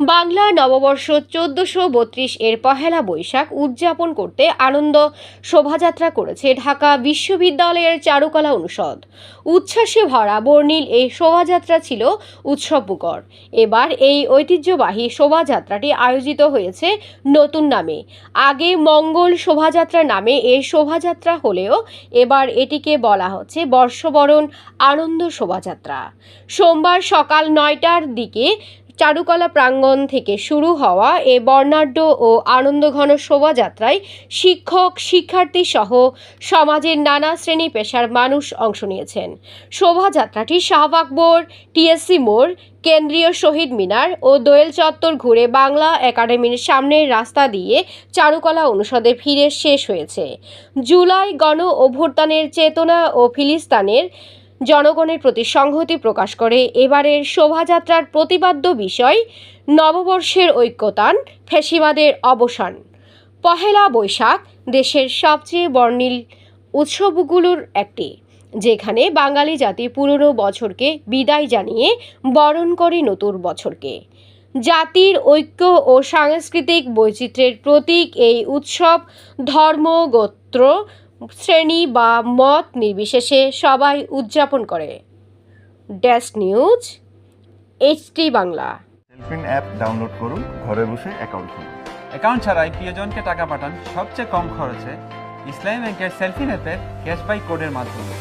বাংলা নববর্ষ চোদ্দশো বত্রিশ এর পহেলা বৈশাখ উদযাপন করতে আনন্দ শোভাযাত্রা করেছে ঢাকা বিশ্ববিদ্যালয়ের চারুকলা অনুষদ। উচ্ছ্বাসে ভরা বর্ণিল এই শোভাযাত্রা ছিল উৎসবমুখর। এবার এই ঐতিহ্যবাহী শোভাযাত্রাটি আয়োজিত হয়েছে নতুন নামে। আগে মঙ্গল শোভাযাত্রা নামে এই শোভাযাত্রা হলেও এবার এটিকে বলা হচ্ছে বর্ষবরণ আনন্দ শোভাযাত্রা। সোমবার সকাল নয়টার দিকে চারুকলা প্রাঙ্গণ থেকে শুরু হওয়া এ বর্ণাঢ্য ও আনন্দঘন শোভাযাত্রায় শিক্ষক, শিক্ষার্থী সহ সমাজের নানা শ্রেণি পেশার মানুষ অংশ নিয়েছেন। শোভাযাত্রাটি শাহবাগবোর টিএসসি মোড়, কেন্দ্রীয় শহীদ মিনার ও দোয়েল চত্বর ঘুরে বাংলা একাডেমির সামনের রাস্তা দিয়ে চারুকলা অনুষদে ফিরে শেষ হয়েছে। জুলাই গণ অভ্যুত্থানের চেতনা ও ফিলিস্তানের জনগণের প্রতি সংহতি প্রকাশ করে। এবারের শোভাযাত্রার প্রতিপাদ্য বিষয়, নববর্ষের ঐক্যতান, ফেসিবাদের অবসান। পহেলা বৈশাখ দেশের সবচেয়ে বর্ণিল উৎসবগুলোর একটি, যেখানে বাঙালি জাতি পুরনো বছরকে বিদায় জানিয়ে বরণ করে নতুন বছরকে। জাতির ঐক্য ও সাংস্কৃতিক বৈচিত্র্যের প্রতীক এই উৎসব ধর্ম গোত্র শ্রেণি বা মত নির্বিশেষে সবাই উদযাপন করে। Dash news HT Bangla. Cellfin app download করুন ঘরে বসে অ্যাকাউন্ট খুলুন। অ্যাকাউন্ট ছাড়াই প্রিয়জনকে টাকা পাঠান সবচেয়ে কম খরচে ইসলামী ব্যাংকের সেলফিন অ্যাপের ক্যাশবাই কোডের মাধ্যমে।